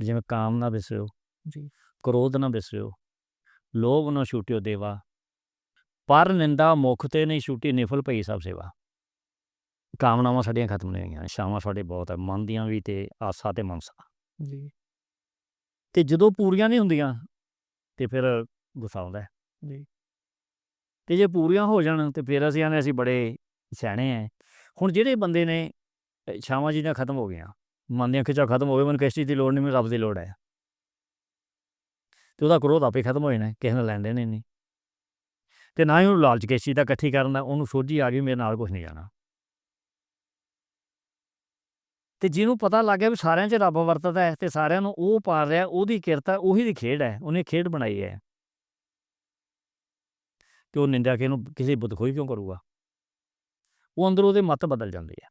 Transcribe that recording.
ਜਿਵੇਂ ਕਾਮ ਨਾ ਵਿਸਰਿਓ ਜੀ। ਕ੍ਰੋਧ ਨਾ ਵਿਸਰਿਓ ਲੋਭ ਨਾ ਛੂਟਿਓ ਦੇਵਾ ਪਰ ਨਿੰਦਾ ਮੁਖ ਤੇ ਨਹੀਂ ਛੂਟੀ ਨਿਫਲ ਪਈ ਸਭ ਸੇਵਾ। ਕਾਮਨਾਵਾਂ ਸਾਡੀਆਂ ਖਤਮ ਨਹੀਂ ਹੋਈਆਂ ਸ਼ਾਮਾਂ ਸਾਡੇ ਬਹੁਤ ਹੈ ਮਨ ਦੀਆਂ ਵੀ ਤੇ ਆਸਾ ਤੇ ਮਨਸਾ। ਜੀ। ਤੇ ਜਦੋਂ ਪੂਰੀਆਂ ਨਹੀਂ ਹੁੰਦੀਆਂ ਤੇ ਫਿਰ ਗੁੱਸਾ ਆਉਂਦਾ। ਜੀ। ਤੇ ਜੇ ਪੂਰੀਆਂ ਹੋ ਜਾਣ ਤੇ ਫਿਰ ਅਸੀਂ ਆਨੇ ਅਸੀਂ ਬੜੇ ਸਿਆਣੇ ਐ। ਹੁਣ ਜਿਹੜੇ ਬੰਦੇ ਨੇ ਅ, ਛਾਵਾਂ ਜਿਹਨਾਂ ਖਤਮ ਹੋ ਗਈਆਂ ਮਨ ਦੀਆਂ ਖਿੱਚਾਂ ਖਤਮ ਹੋ ਗਏ ਮੈਨੂੰ ਕਿਸੇ ਦੀ ਲੋੜ ਨਹੀਂ, ਮੈਨੂੰ ਰੱਬ ਦੀ ਲੋੜ ਹੈ। ਤੇ ਉਹਦਾ ਕ੍ਰੋਧ ਆਪੇ ਖਤਮ ਹੋ ਜਾਣਾ, ਕਿਸੇ ਨਾਲ ਲੈਣ ਦੇਣ ਨਹੀਂ। ਤੇ ਨਾ ਹੀ ਉਹਨੂੰ ਲਾਲਚ ਕਿਸੇ ਦਾ ਇਕੱਠੀ ਕਰਨ ਦਾ, ਉਹਨੂੰ ਸੋਝੀ ਆ ਗਈ, ਮੇਰੇ ਨਾਲ ਕੁਝ ਨਹੀਂ ਜਾਣਾ। ਤੇ ਜਿਹਨੂੰ ਪਤਾ ਲੱਗ ਗਿਆ ਵੀ ਸਾਰਿਆਂ 'ਚ ਰੱਬ ਵਰਤਦਾ ਹੈ, ਤੇ ਸਾਰਿਆਂ ਨੂੰ ਉਹ ਪਾਲ ਰਿਹਾ, ਉਹਦੀ ਕਿਰਤ ਹੈ, ਉਹੀ ਦੀ ਖੇਡ ਹੈ, ਉਹਨੇ ਖੇਡ ਬਣਾਈ ਹੈ। ਤੇ ਉਹ ਨਿੰਦਿਆ ਕਿ ਇਹਨੂੰ ਕਿਸੇ ਬੁੱਧ ਖੋਈ ਕਿਉਂ ਕਰੂਗਾ? ਉਹ ਅੰਦਰ ਉਹਦੇ ਮਤ ਬਦਲ ਜਾਂਦੇ ਆ।